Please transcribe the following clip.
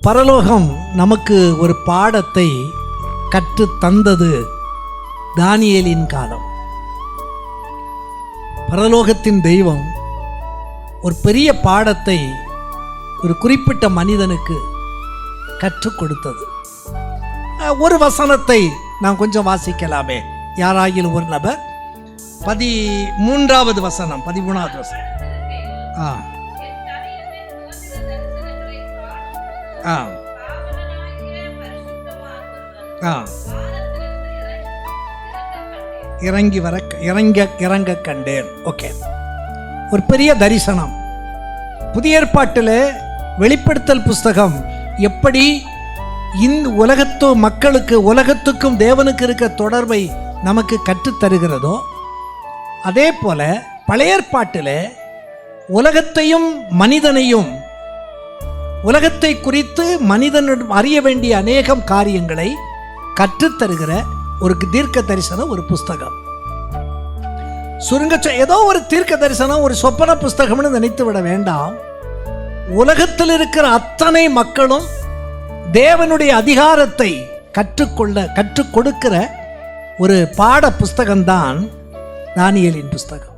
பரலோகம் நமக்கு ஒரு பாடத்தை கற்று தந்தது தானியலின் காலம். பரலோகத்தின் தெய்வம் ஒரு பெரிய பாடத்தை ஒரு குறிப்பிட்ட மனிதனுக்கு கற்றுக் கொடுத்தது. ஒரு வசனத்தை நான் கொஞ்சம் வாசிக்கலாமே. யாராகிலும் ஒரு நபர்? பதி மூன்றாவது வசனம் பதிமூணாவது வசனம். ஆ. ஆ ஆ இறங்கி வர இறங்க இறங்க கண்டேன் ஓகே ஒரு பெரிய தரிசனம் புதிய ஏற்பாட்டில் வெளிப்படுத்தல் புஸ்தகம் எப்படி இந்த உலகத்து மக்களுக்கு உலகத்துக்கும் தேவனுக்கு இருக்க தொடர்பை நமக்கு கற்றுத்தருகிறதோ அதே போல பழைய ஏற்பாட்டில் உலகத்தையும் மனிதனையும் உலகத்தை குறித்து மனிதனிடம் அறிய வேண்டிய அநேகம் காரியங்களை கற்றுத்தருகிற ஒரு தீர்க்க தரிசனம் ஒரு புஸ்தகம். சுருங்க ஏதோ ஒரு தீர்க்க தரிசனம் ஒரு சொப்பன புஸ்தகம்னு நினைத்து விட வேண்டாம். உலகத்தில் இருக்கிற அத்தனை மக்களும் தேவனுடைய அதிகாரத்தை கற்றுக்கொள்ள கற்றுக் கொடுக்கிற ஒரு பாட புஸ்தகம்தான் தானியலின் புஸ்தகம்.